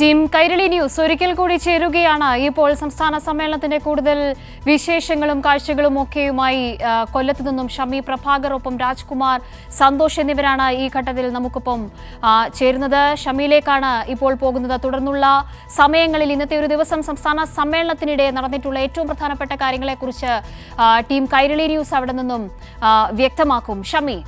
Team Kairali news ഒരിക്കൽ കൂടി ചേരുകയാണ്. ഇപ്പോൾ സംസ്ഥാന സമ്മേളനത്തിന്റെ കൂടുതൽ വിശേഷങ്ങളും കാഴ്ചകളും ഒക്കെയുമായി കൊല്ലത്തു നിന്നും ഷമി പ്രഭാകർ ഒപ്പം രാജ്കുമാർ സന്തോഷ് എന്നിവരാണ് ഈ ഘട്ടത്തിൽ നമുക്കൊപ്പം ചേരുന്നത്. ഷമിയിലേക്കാണ് ഇപ്പോൾ പോകുന്നത്. തുടർന്നുള്ള സമയങ്ങളിൽ ഇന്നത്തെ ഒരു ദിവസം സംസ്ഥാന സമ്മേളനത്തിനിടെ നടന്നിട്ടുള്ള ഏറ്റവും പ്രധാനപ്പെട്ട കാര്യങ്ങളെക്കുറിച്ച് ടീം കൈരളി ന്യൂസ് അവിടെ നിന്നും വ്യക്തമാക്കും. ഷമി.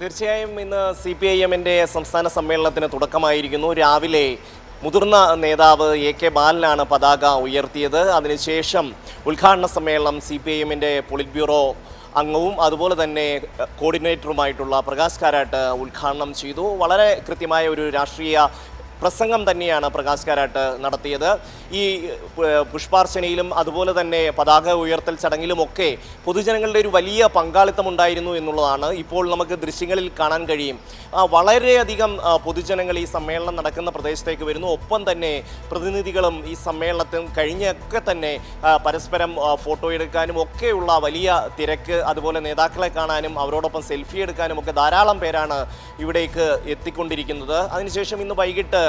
തീർച്ചയായും ഇന്ന് സി പി ഐ എമ്മിന്റെ സംസ്ഥാന സമ്മേളനത്തിന് തുടക്കമായിരിക്കുന്നു. രാവിലെ മുതിർന്ന നേതാവ് എ കെ ബാലനാണ് പതാക ഉയർത്തിയത്. അതിനുശേഷം ഉദ്ഘാടന സമ്മേളനം സി പി ഐ എമ്മിന്റെ പൊളിറ്റ് ബ്യൂറോ അംഗവും അതുപോലെ തന്നെ കോർഡിനേറ്ററുമായിട്ടുള്ള പ്രകാശ് കാരാട്ട് ഉദ്ഘാടനം ചെയ്തു. വളരെ കൃത്യമായ ഒരു രാഷ്ട്രീയ പ്രസംഗം തന്നെയാണ് പ്രകാശ് കാരാട്ട് നടത്തിയത്. ഈ പുഷ്പാർച്ചനയിലും അതുപോലെ തന്നെ പതാക ഉയർത്തൽ ചടങ്ങിലുമൊക്കെ പൊതുജനങ്ങളുടെ ഒരു വലിയ പങ്കാളിത്തം ഉണ്ടായിരുന്നു എന്നുള്ളതാണ് ഇപ്പോൾ നമുക്ക് ദൃശ്യങ്ങളിൽ കാണാൻ കഴിയും. വളരെയധികം പൊതുജനങ്ങൾ ഈ സമ്മേളനം നടക്കുന്ന പ്രദേശത്തേക്ക് വരുന്നു. ഒപ്പം തന്നെ പ്രതിനിധികളും ഈ സമ്മേളനത്തിൽ കഴിഞ്ഞൊക്കെ തന്നെ പരസ്പരം ഫോട്ടോ എടുക്കാനും ഒക്കെയുള്ള വലിയ തിരക്ക് അതുപോലെ നേതാക്കളെ കാണാനും അവരോടൊപ്പം സെൽഫി എടുക്കാനും ഒക്കെ ധാരാളം പേരാണ് ഇവിടേക്ക് എത്തിക്കൊണ്ടിരിക്കുന്നത്. അതിനുശേഷം ഇന്ന് വൈകിട്ട്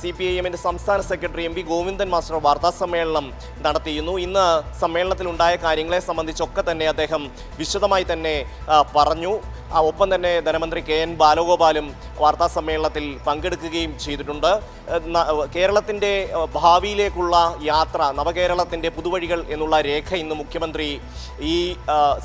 സി പി ഐ എമ്മിന്റെ സംസ്ഥാന secretary M P Govindan master വാർത്താ സമ്മേളനം നടത്തിയിരുന്നു. ഇന്ന് സമ്മേളനത്തിലുണ്ടായ കാര്യങ്ങളെ സംബന്ധിച്ചൊക്കെ തന്നെ അദ്ദേഹം വിശദമായി തന്നെ പറഞ്ഞു. ഒപ്പം തന്നെ ധനമന്ത്രി കെ എൻ ബാലഗോപാലും വാർത്താ സമ്മേളനത്തിൽ പങ്കെടുക്കുകയും ചെയ്തിട്ടുണ്ട്. കേരളത്തിന്റെ ഭാവിയിലേക്കുള്ള യാത്ര നവകേരളത്തിന്റെ പുതുവഴികൾ എന്നുള്ള രേഖ ഇന്ന് മുഖ്യമന്ത്രി ഈ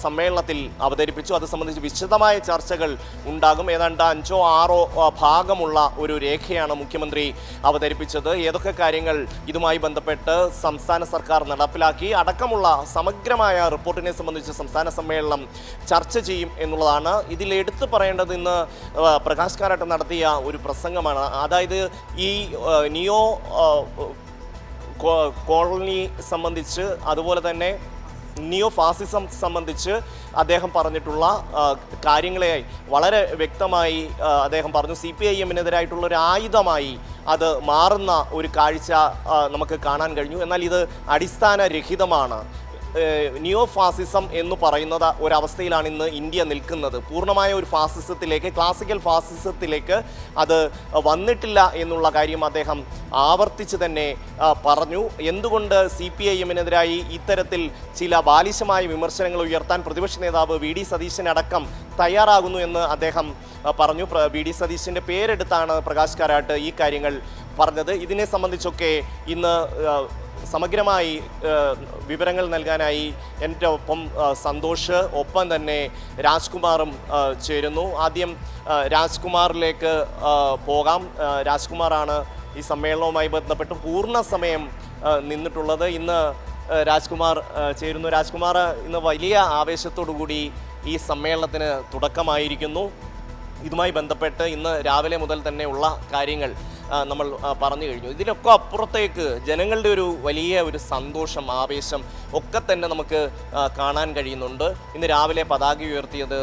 സമ്മേളനത്തിൽ അവതരിപ്പിച്ചു. അത് സംബന്ധിച്ച് വിശദമായ ചർച്ചകൾ ഉണ്ടാകും. ഏതാണ്ട് അഞ്ചോ ആറോ ഭാഗമുള്ള ഒരു രേഖയാണ് മുഖ്യമന്ത്രി അവതരിപ്പിച്ചത്. ഏതൊക്കെ കാര്യങ്ങൾ ഇതുമായി ബന്ധപ്പെട്ട് സംസ്ഥാന സർക്കാർ നടപ്പിലാക്കി അടക്കമുള്ള സമഗ്രമായ റിപ്പോർട്ടിനെ സംബന്ധിച്ച് സംസ്ഥാന സമ്മേളനം ചർച്ച ചെയ്യും എന്നുള്ളതാണ് ഇതിൽ എടുത്തു പറയേണ്ടത് ഇന്ന് പ്രകാശ് കാരാട്ട് നടത്തിയ ഒരു പ്രസംഗമാണ്. അതായത് ഈ നിയോ കോളനി സംബന്ധിച്ച് അതുപോലെ തന്നെ നിയോ ഫാസിസം സംബന്ധിച്ച് അദ്ദേഹം പറഞ്ഞിട്ടുള്ള കാര്യങ്ങളെ വളരെ വ്യക്തമായി അദ്ദേഹം പറഞ്ഞു. സി പി ഐ എമ്മിനെതിരായിട്ടുള്ള ഒരു ആയുധമായി അത് മാറുന്ന ഒരു കാഴ്ച നമുക്ക് കാണാൻ കഴിഞ്ഞു. എന്നാൽ ഇത് അടിസ്ഥാനരഹിതമാണ്. നിയോ ഫാസിസം എന്ന് പറയുന്നത് ഒരവസ്ഥയിലാണ് ഇന്ന് ഇന്ത്യ നിൽക്കുന്നത്. പൂർണമായ ഒരു ഫാസിസത്തിലേക്ക് ക്ലാസിക്കൽ ഫാസിസത്തിലേക്ക് അത് വന്നിട്ടില്ല എന്നുള്ള കാര്യം അദ്ദേഹം ആവർത്തിച്ച് തന്നെ പറഞ്ഞു. എന്തുകൊണ്ട് സി പി ഐ എമ്മിനെതിരായി ഇത്തരത്തിൽ ചില ബാലിശമായ വിമർശനങ്ങൾ ഉയർത്താൻ പ്രതിപക്ഷ നേതാവ് വി ഡി സതീശനടക്കം തയ്യാറാകുന്നു എന്ന് അദ്ദേഹം പറഞ്ഞു. വി ഡി സതീശന്റെ പേരെടുത്താണ് പ്രകാശ് കാരാട്ട് ഈ കാര്യങ്ങൾ പറഞ്ഞത്. ഇതിനെ സംബന്ധിച്ചൊക്കെ ഇന്ന് സമഗ്രമായി വിവരങ്ങൾ നൽകാനായി എന്റെ ഒപ്പം സന്തോഷ് ഒപ്പം തന്നെ രാജ്കുമാറും ചേരുന്നു. ആദ്യം രാജ്കുമാറിലേക്ക് പോകാം. രാജ്കുമാറാണ് ഈ സമ്മേളനവുമായി ബന്ധപ്പെട്ട് പൂർണ സമയം നിന്നിട്ടുള്ളത്. ഇന്ന് രാജ്കുമാർ ചേരുന്നു. രാജ്കുമാർ ഇന്ന് വലിയ ആവേശത്തോടു കൂടി ഈ സമ്മേളനത്തിന് തുടക്കമായിരിക്കുന്നു. ഇതുമായി ബന്ധപ്പെട്ട് ഇന്ന് രാവിലെ മുതൽ തന്നെയുള്ള കാര്യങ്ങൾ. നമ്മൾ പറഞ്ഞു കഴിഞ്ഞു. ഇതിനൊക്കെ അപ്പുറത്തേക്ക് ജനങ്ങളുടെ ഒരു വലിയ ഒരു സന്തോഷം ആവേശം ഒക്കെ തന്നെ നമുക്ക് കാണാൻ കഴിയുന്നുണ്ട്. ഇന്ന് രാവിലെ പതാക ഉയർത്തിയത്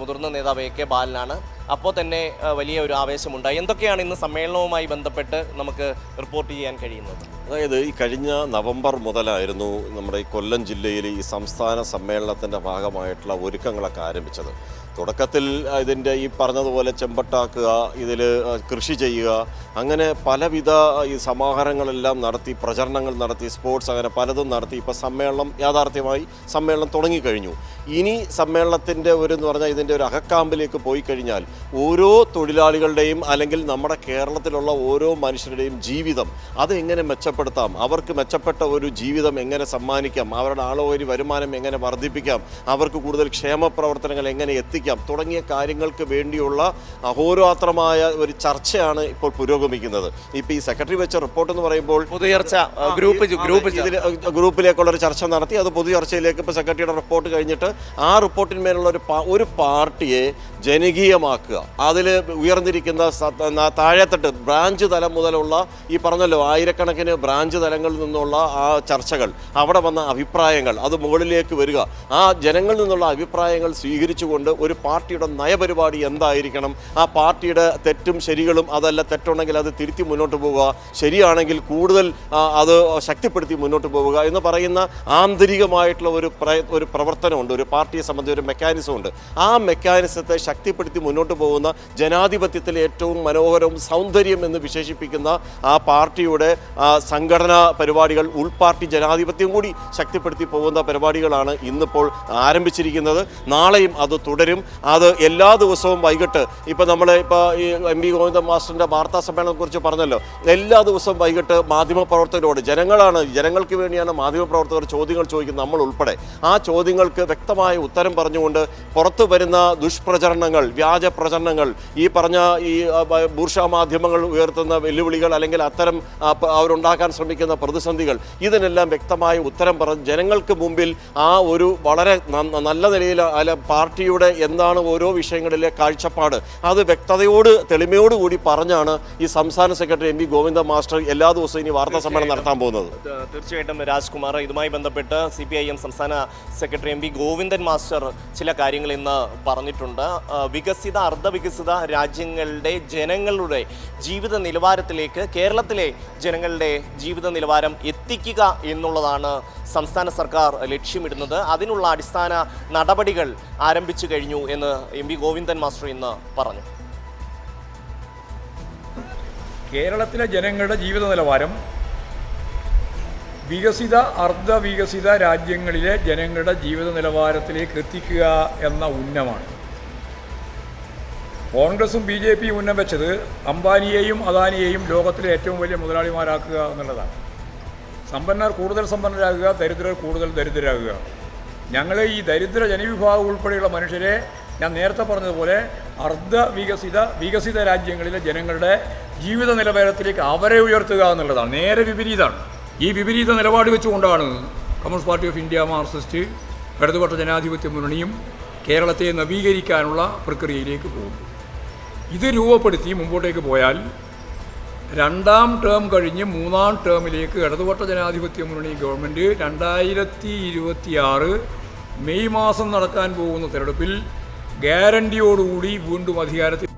മുതിർന്ന നേതാവ് എ കെ ബാലനാണ്. അപ്പോൾ തന്നെ വലിയ ഒരു ആവേശമുണ്ടായി. എന്തൊക്കെയാണ് ഇന്ന് സമ്മേളനവുമായി ബന്ധപ്പെട്ട് നമുക്ക് റിപ്പോർട്ട് ചെയ്യാൻ കഴിയുന്നത്? അതായത് ഈ കഴിഞ്ഞ നവംബർ മുതലായിരുന്നു നമ്മുടെ ഈ കൊല്ലം ജില്ലയിൽ ഈ സംസ്ഥാന സമ്മേളനത്തിന്റെ ഭാഗമായിട്ടുള്ള ഒരുക്കങ്ങളൊക്കെ ആരംഭിച്ചത്. തുടക്കത്തിൽ ഇതിന്റെ ഈ പറഞ്ഞതുപോലെ ചെമ്പട്ടാക്കുക ഇതിൽ കൃഷി ചെയ്യുക അങ്ങനെ പലവിധ ഈ സമാഹാരങ്ങളെല്ലാം നടത്തി പ്രചരണങ്ങൾ നടത്തി സ്പോർട്സ് അങ്ങനെ പലതും നടത്തി ഇപ്പോൾ സമ്മേളനം യാഥാർത്ഥ്യമായി സമ്മേളനം തുടങ്ങിക്കഴിഞ്ഞു. ഇനി സമ്മേളനത്തിന്റെ ഒരു എന്ന് പറഞ്ഞാൽ ഇതിന്റെ ഒരു അകക്കാമ്പിലേക്ക് പോയി കഴിഞ്ഞാൽ ഓരോ തൊഴിലാളികളുടെയും അല്ലെങ്കിൽ നമ്മുടെ കേരളത്തിലുള്ള ഓരോ മനുഷ്യരുടെയും ജീവിതം അതെങ്ങനെ മെച്ചപ്പെടുത്താം? അവർക്ക് മെച്ചപ്പെട്ട ഒരു ജീവിതം എങ്ങനെ സമ്മാനിക്കാം? അവരുടെ ആളോഹരി വരുമാനം എങ്ങനെ വർദ്ധിപ്പിക്കാം? അവർക്ക് കൂടുതൽ ക്ഷേമ പ്രവർത്തനങ്ങൾ എങ്ങനെ എത്തിക്കാം തുടങ്ങിയ കാര്യങ്ങൾക്ക് വേണ്ടിയുള്ള അഹോരാത്രമായ ഒരു ചർച്ചയാണ് ഇപ്പോൾ പുരോഗമിക്കുന്നത്. ഇപ്പോൾ ഈ സെക്രട്ടറി വെച്ച റിപ്പോർട്ട് എന്ന് പറയുമ്പോൾ പൊതുചർച്ച ഗ്രൂപ്പ് ഗ്രൂപ്പ് ഗ്രൂപ്പിലേക്കുള്ള ഒരു ചർച്ച നടത്തി. അത് പൊതുചർച്ചയിലേക്ക് ഇപ്പോൾ സെക്രട്ടറിയുടെ റിപ്പോർട്ട് കഴിഞ്ഞിട്ട് ആ റിപ്പോർട്ടിന്മേലുള്ള ഒരു ഒരു പാർട്ടിയെ ജനകീയമാക്കുക. അതിൽ ഉയർന്നിരിക്കുന്ന താഴെത്തട്ട് ബ്രാഞ്ച് തലം മുതലുള്ള ഈ പറഞ്ഞല്ലോ ആയിരക്കണക്കിന് ബ്രാഞ്ച് തലങ്ങളിൽ നിന്നുള്ള ആ ചർച്ചകൾ അവിടെ വന്ന അഭിപ്രായങ്ങൾ അത് മുകളിലേക്ക് വരിക. ആ ജനങ്ങളിൽ നിന്നുള്ള അഭിപ്രായങ്ങൾ സ്വീകരിച്ചുകൊണ്ട് ഒരു പാർട്ടിയുടെ നയപരിപാടി എന്തായിരിക്കണം? ആ പാർട്ടിയുടെ തെറ്റും ശരികളും അതല്ല തെറ്റുണ്ടെങ്കിൽ അത് തിരുത്തി മുന്നോട്ട് പോവുക. ശരിയാണെങ്കിൽ കൂടുതൽ അത് ശക്തിപ്പെടുത്തി മുന്നോട്ട് പോവുക എന്ന് പറയുന്ന ആന്തരികമായിട്ടുള്ള ഒരു ഒരു പ്രവർത്തനമുണ്ട്. ഒരു പാർട്ടിയെ സംബന്ധിച്ച് ഒരു മെക്കാനിസം ഉണ്ട്. ആ മെക്കാനിസത്തെ ശക്തിപ്പെടുത്തി മുന്നോട്ട് പോകുന്ന ജനാധിപത്യത്തിലെ ഏറ്റവും മനോഹരവും സൗന്ദര്യം എന്ന് വിശേഷിപ്പിക്കുന്ന ആ പാർട്ടിയുടെ സംഘടനാ പരിപാടികൾ ഉൾപാർട്ടി ജനാധിപത്യം കൂടി ശക്തിപ്പെടുത്തി പോകുന്ന പരിപാടികളാണ് ഇന്നിപ്പോൾ ആരംഭിച്ചിരിക്കുന്നത്. നാളെയും അത് തുടരും. അത് എല്ലാ ദിവസവും വൈകിട്ട് ഇപ്പം നമ്മൾ ഇപ്പോൾ ഈ എം വി ഗോവിന്ദൻ മാസ്റ്ററിന്റെ വാർത്താ സമ്മേളനത്തെക്കുറിച്ച് പറഞ്ഞല്ലോ. എല്ലാ ദിവസവും വൈകിട്ട് മാധ്യമപ്രവർത്തകരോട് ജനങ്ങളാണ് ജനങ്ങൾക്ക് വേണ്ടിയാണ് മാധ്യമപ്രവർത്തകർ ചോദ്യങ്ങൾ ചോദിക്കുന്നത് നമ്മൾ ഉൾപ്പെടെ. ആ ചോദ്യങ്ങൾക്ക് വ്യക്തമായ ഉത്തരം പറഞ്ഞുകൊണ്ട് പുറത്തു വരുന്ന ദുഷ്പ്രചരണങ്ങൾ വ്യാജ പ്രചരണങ്ങൾ ഈ പറഞ്ഞ ഈ ബൂർഷ മാധ്യമങ്ങൾ ഉയർത്തുന്ന വെല്ലുവിളികൾ അല്ലെങ്കിൽ അത്തരം അവരുണ്ടാക്കാൻ ശ്രമിക്കുന്ന പ്രതിസന്ധികൾ ഇതിനെല്ലാം വ്യക്തമായ ഉത്തരം പറഞ്ഞ് ജനങ്ങൾക്ക് മുമ്പിൽ ആ ഒരു വളരെ നല്ല നിലയിൽ അല്ല പാർട്ടിയുടെ എന്താണ് ഓരോ വിഷയങ്ങളിലെ കാഴ്ചപ്പാട്? അത് വ്യക്തതയോട് തെളിമയോടുകൂടി പറഞ്ഞാണ് ഈ സംസ്ഥാന secretary M V Govinda master എല്ലാ ദിവസവും ഇനി വാർത്താ സമ്മേളനം നടത്താൻ പോകുന്നത്. തീർച്ചയായിട്ടും രാജ്കുമാർ ഇതുമായി ബന്ധപ്പെട്ട് സി പി ഐ എം സംസ്ഥാന secretary M P Govindan master ചില കാര്യങ്ങൾ ഇന്ന് പറഞ്ഞിട്ടുണ്ട്. വികസിത അർദ്ധവികസിത രാജ്യങ്ങളുടെ ജനങ്ങളുടെ ജീവിത നിലവാരത്തിലേക്ക് കേരളത്തിലെ ജനങ്ങളുടെ ജീവിത നിലവാരം എത്തിക്കുക എന്നുള്ളതാണ് സംസ്ഥാന സർക്കാർ ലക്ഷ്യമിടുന്നത്. അതിനുള്ള അടിസ്ഥാന നടപടികൾ ആരംഭിച്ചു കഴിഞ്ഞു എന്ന് എം വി ഗോവിന്ദൻ മാസ്റ്റർ ഇന്ന് പറഞ്ഞു. കേരളത്തിലെ ജനങ്ങളുടെ ജീവിത നിലവാരം വികസിത അർദ്ധവികസിത രാജ്യങ്ങളിലെ ജനങ്ങളുടെ ജീവിത നിലവാരത്തിലേക്ക് എത്തിക്കുക എന്ന ഉന്നമാണ്. കോൺഗ്രസും ബി ജെ പിയും ഉന്നം വെച്ചത് അംബാനിയെയും അദാനിയെയും ലോകത്തിലെ ഏറ്റവും വലിയ മുതലാളിമാരാക്കുക എന്നുള്ളതാണ്. സമ്പന്നർ കൂടുതൽ സമ്പന്നരാകുക ദരിദ്രർ കൂടുതൽ ദരിദ്രരാകുക. ഞങ്ങൾ ഈ ദരിദ്ര ജനവിഭാഗം ഉൾപ്പെടെയുള്ള മനുഷ്യരെ ഞാൻ നേരത്തെ പറഞ്ഞതുപോലെ അർദ്ധ വികസിത വികസിത രാജ്യങ്ങളിലെ ജനങ്ങളുടെ ജീവിത നിലവാരത്തിലേക്ക് അവരെ ഉയർത്തുക എന്നുള്ളതാണ്. നേരെ വിപരീതമാണ് ഈ വിപരീത നിലപാട് വെച്ചുകൊണ്ടാണ് Communist Party of India Marxist ഇടതുപക്ഷ ജനാധിപത്യ മുന്നണിയും കേരളത്തെ നവീകരിക്കാനുള്ള പ്രക്രിയയിലേക്ക് പോകുന്നത്. ഇത് രൂപപ്പെടുത്തി മുമ്പോട്ടേക്ക് പോയാൽ രണ്ടാം ടേം കഴിഞ്ഞ് മൂന്നാം ടേമിലേക്ക് ഇടതുപക്ഷ ജനാധിപത്യ മുന്നണി ഗവൺമെന്റ് രണ്ടായിരത്തി ഇരുപത്തിയാറ് മെയ് മാസം നടക്കാൻ പോകുന്ന തെരഞ്ഞെടുപ്പിൽ ഗ്യാരണ്ടിയോടുകൂടി വീണ്ടും അധികാരത്തിൽ